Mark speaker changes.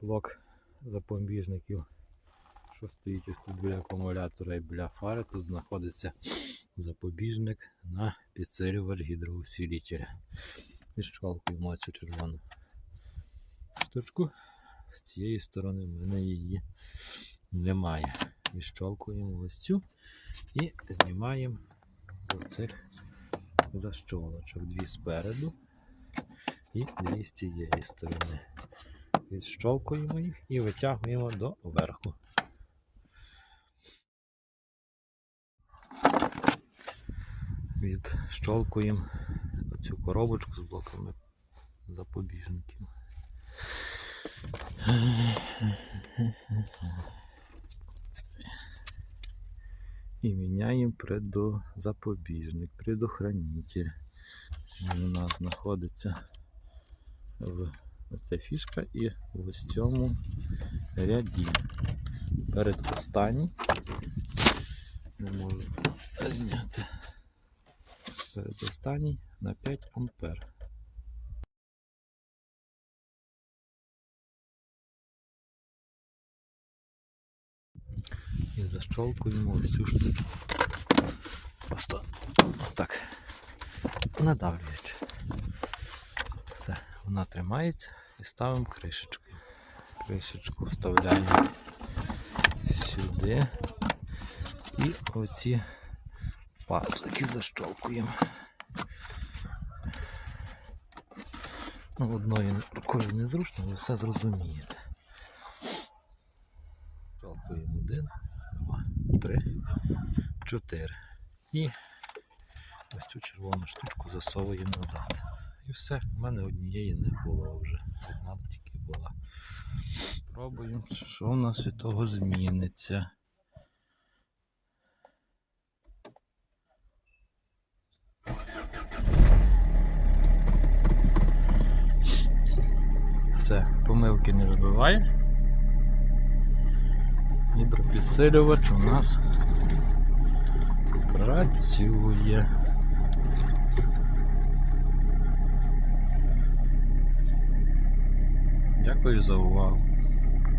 Speaker 1: блок запобіжників, що стоїть ось тут біля акумулятора і біля фари. Тут знаходиться запобіжник на підсилювач гідроусилителя. Відщолкуємо цю червону штучку. З цієї сторони в мене її немає. Відщолкуємо ось цю і знімаємо з оцих защолочок. Дві спереду і дві з цієї сторони. Відщолкуємо їх і витягуємо до верху. Відщолкуємо цю коробочку з блоками запобіжників. І міняємо предозапобіжник, предохранитель. Він у нас знаходиться в ось ця фішка і в ось цьому ряді. Перед останній. Не можу зняти. Перед останній на 5 ампер. І защолкуємо ось цю штучку. Просто так надавлюючи. Вона тримається і ставимо кришечку. Кришечку вставляємо сюди. І оці пазлики защолкуємо. Ну, одною рукою незручно, ви все зрозумієте. Щолкуємо один, два, три, чотири. І ось цю червону штучку засовуємо назад. І все, в мене однієї не було вже. Одна тільки була. Пробуємо, що у нас від того зміниться. Все, помилки не вибиває. Гідропідсилювач у нас працює. Дякую за увагу.